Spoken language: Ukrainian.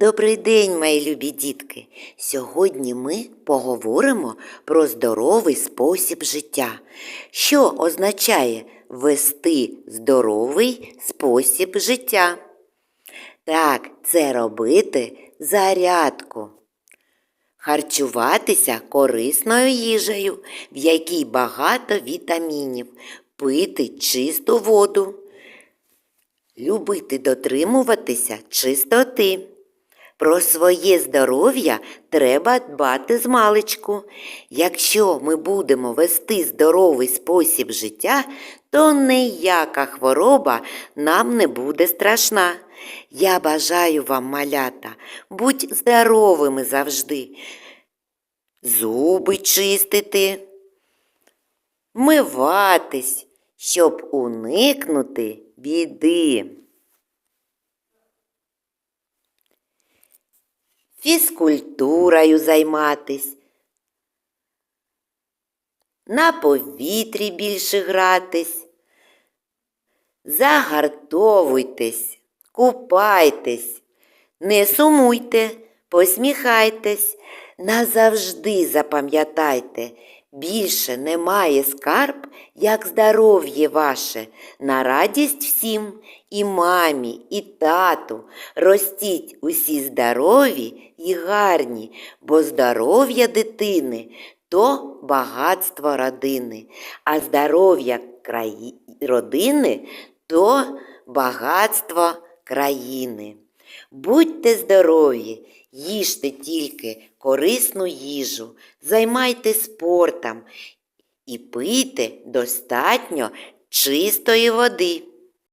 Добрий день, мої любі дітки! Сьогодні ми поговоримо про здоровий спосіб життя. Що означає вести здоровий спосіб життя? Так, це робити зарядку. Харчуватися корисною їжею, в якій багато вітамінів, пити чисту воду, любити дотримуватися чистоти. Про своє здоров'я треба дбати з маличку. Якщо ми будемо вести здоровий спосіб життя, то ніяка хвороба нам не буде страшна. Я бажаю вам, малята, будь здоровими завжди. Зуби чистити, вмиватись, щоб уникнути біди. Фізкультурою займатись, на повітрі більше гратись, загартовуйтесь, купайтесь, не сумуйте, посміхайтесь, назавжди запам'ятайте, більше немає скарб, як здоров'є ваше, на радість всім, і мамі, і тату. Ростіть усі здорові і гарні, бо здоров'я дитини то багатство родини, а здоров'я краї... родини то багатство країни. Будьте здорові, їжте тільки корисну їжу, займайте спортом і пийте достатньо чистої води.